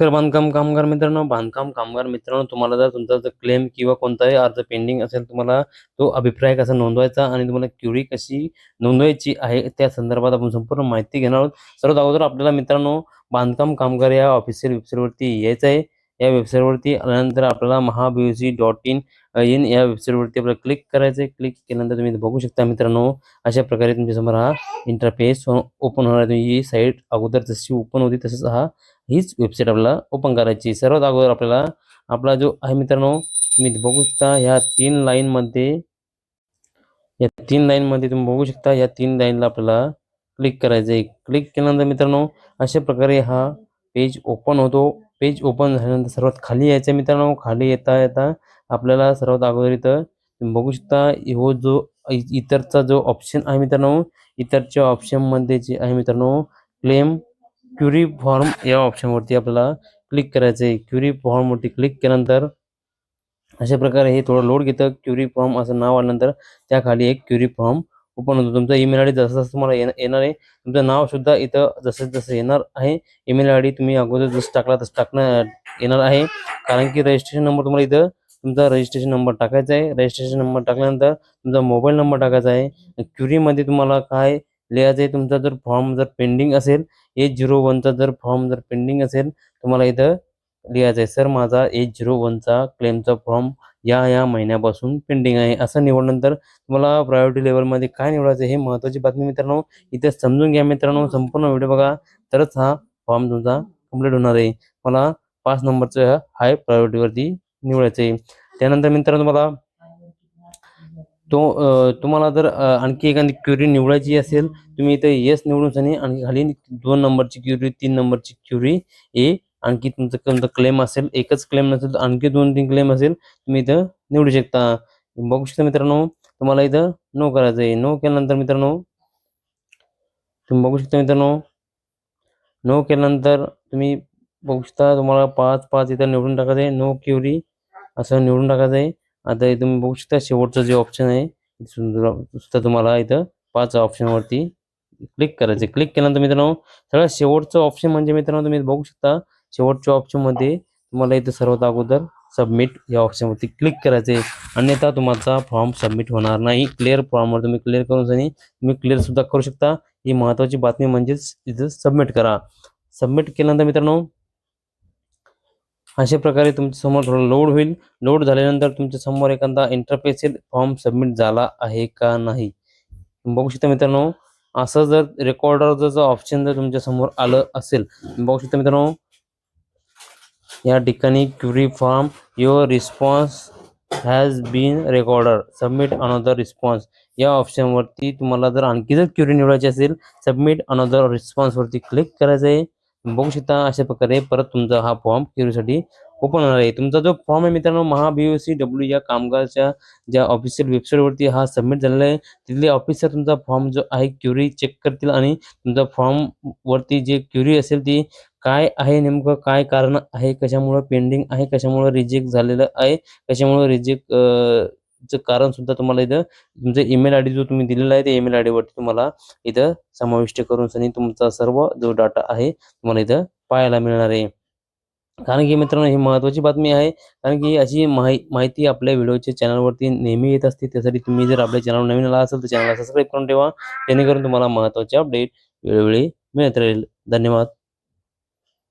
तर बांधकाम कामगार मित्रांनो बांधकाम कामगार मित्रांनो तुम्हाला जर तुमचा जर क्लेम किंवा कोणताही अर्ज पेंडिंग असेल तुम्हाला तो अभिप्राय कसा नोंदवायचा आणि तुम्हाला क्युरी कशी नोंदवायची आहे त्या संदर्भात आपण संपूर्ण माहिती घेणार आहोत. सर्वात अगोदर आपल्याला मित्रांनो बांधकाम कामगार या ऑफिशियल वेबसाईटवरती यायचं आहे. या वेबसाईटवरती आल्यानंतर आपल्याला महाबीओसी डॉट इन इन या वेबसाईटवरती आपल्याला क्लिक करायचं आहे क्लिक केल्यानंतर तुम्ही बघू शकता मित्रांनो अशा प्रकारे तुमच्यासमोर हा इंटरफेस ओपन हो- होणार आहे. ही साईट अगोदर जशी ओपन होती तसंच हा हीच वेबसाईट आपल्याला ओपन करायची. सर्वात अगोदर आपल्याला आपला जो आहे मित्रांनो तुम्ही बघू शकता ह्या तीन लाईनमध्ये या तीन लाईनमध्ये तुम्ही बघू शकता या तीन लाईनला आपल्याला क्लिक करायचं आहे क्लिक केल्यानंतर मित्रांनो अशा प्रकारे हा पेज ओपन होतो. पेज ओपन झाल्यानंतर सर्वात खाली यायचं मित्रांनो. खाली येता येता आपल्याला सर्वात अगोदर इथं बघू शकता हो जो इतरचा जो ऑप्शन आहे मित्रांनो इतरच्या ऑप्शनमध्ये जे आहे मित्रांनो क्लेम क्युरी फॉर्म या ऑप्शनवरती आपल्याला क्लिक करायचं आहे. क्युरी फॉर्मवरती क्लिक केल्यानंतर अशा प्रकारे हे थोडं लोड घेतं. क्युरी फॉर्म असं नाव आल्यानंतर त्याखाली एक क्युरी फॉर्म ओपन होतो. तुमचा ईमेल आय डी जसं जसं तुम्हाला येणार आहे तुमचं नाव सुद्धा इथं जसं जसं येणार आहे. ईमेल आय डी तुम्ही अगोदर जसं टाकला तसं टाकणं येणार आहे. कारण की रजिस्ट्रेशन नंबर तुम्हाला इथं तुमचा रजिस्ट्रेशन नंबर टाकायचा आहे. रजिस्ट्रेशन नंबर टाकल्यानंतर तुमचा मोबाईल नंबर टाकायचा आहे. क्युरीमध्ये तुम्हाला काय लिहायचं आहे तुमचा जर फॉर्म जर पेंडिंग असेल एच झिरो वनचा जर फॉर्म जर पेंडिंग असेल तुम्हाला इथं लिहायचं आहे. सर माझा एच झिरो वनचा क्लेमचा फॉर्म या या महिन्यापासून पेंडिंग आहे. असं निवडल्यानंतर तुम्हाला प्रायोरिटी लेवलमध्ये काय निवडायचं हे महत्त्वाची बातमी मित्रांनो इथे समजून घ्या मित्रांनो. संपूर्ण व्हिडिओ बघा. तरच हा फॉर्म तुमचा कंप्लीट होणार आहे. मला पाच नंबरचं हाय प्रायोरिटीवरती निवडायचं आहे त्यानंतर मित्रांनो तुम्हाला तो तुम्हाला जर आणखी एखादी क्युरी निवडायची असेल तुम्ही इथे येस निवडून आणि आणखी खाली दोन नंबरची क्युरी तीन नंबरची क्युरी ए आणखी तुमचं कोणतं क्लेम असेल एकच क्लेम नसेल तर आणखी दोन तीन क्लेम असेल तुम्ही इथं निवडू शकता. बघू शकता मित्रांनो तुम्हाला इथं नो करायचं आहे नो केल्यानंतर मित्रांनो तुम्ही बघू शकता मित्रांनो नो केल्यानंतर तुम्ही बघू शकता तुम्हाला पाच पाच इथं निवडून टाकायचं आहे नो क्युरी असं निवडून टाकायचं आहे आता तुम्ही बघू शकता शेवटचं जे ऑप्शन आहे सुद्धा सुद्धा तुम्हाला इथं पाच ऑप्शनवरती क्लिक करायचे क्लिक केल्यानंतर मित्रांनो सगळ्यात शेवटचं ऑप्शन म्हणजे मित्रांनो तुम्ही बघू शकता शेवटच्या ऑप्शनमध्ये तुम्हाला इथं सर्वात अगोदर सबमिट या ऑप्शनवरती क्लिक करायचे अन्यथा तुमचा फॉर्म सबमिट होणार नाही. क्लिअर फॉर्मवर तुम्ही क्लिअर करून तुम्ही क्लिअर सुद्धा करू शकता. ही महत्वाची बातमी म्हणजेच इथं सबमिट करा. सबमिट केल्यानंतर मित्रांनो अशा प्रकारे तुमच्यासमोर थोडं लोड होईल. लोड झाल्यानंतर तुमच्यासमोर एखादा इंटरफेस येईल. फॉर्म सबमिट झाला आहे का नाही? बघू शकता मित्रांनो असं जर रेकॉर्डरचं जर ऑप्शन जर तुमच्यासमोर आलं असेल बघू शकता मित्रांनो या ठिकाणी query form your response has been recorded submit another response या ऑप्शनवरती तुम्हाला जर आणखी जर क्युरी निवडायची असेल सबमिट अनदर रिस्पॉन्सवरती क्लिक करायचं आहे बघू शकता अशा प्रकारे परत तुमचा हा फॉर्म क्युरीसाठी ओपन होणार आहे. तुमचा जो फॉर्म आहे मित्रांनो महाबीओसी डब्ल्यू या कामगारच्या ज्या ऑफिशियल वेबसाईटवरती हा सबमिट झालेला आहे तिथले ऑफिसर तुमचा फॉर्म जो आहे क्युरी चेक करतील आणि तुमचा फॉर्म वरती जे क्युरी असेल ती काय आहे नेमकं काय कारण आहे कशामुळं पेंडिंग आहे कशामुळं रिजेक्ट झालेलं आहे कशामुळं रिजेक्ट चं कारण सुद्धा तुम्हाला इथं तुमचा ईमेल आय डी जो तुम्ही दिलेला आहे त्या ईमेल आय डीवरती तुम्हाला इथं समाविष्ट करून सनी तुमचा सर्व जो डाटा आहे तुम्हाला इथं पाहायला मिळणार आहे. कारण की मित्रांनो ही महत्वाची बातमी आहे. कारण की अशी माहि माहिती आपल्या व्हिडिओच्या चॅनलवरती नेहमी येत असते. त्यासाठी तुम्ही जर आपल्या चॅनल नवीन आला असेल तर चॅनलला सबस्क्राईब करून ठेवा. जेणेकरून तुम्हाला महत्त्वाचे अपडेट वेळोवेळी मिळत राहील. धन्यवाद.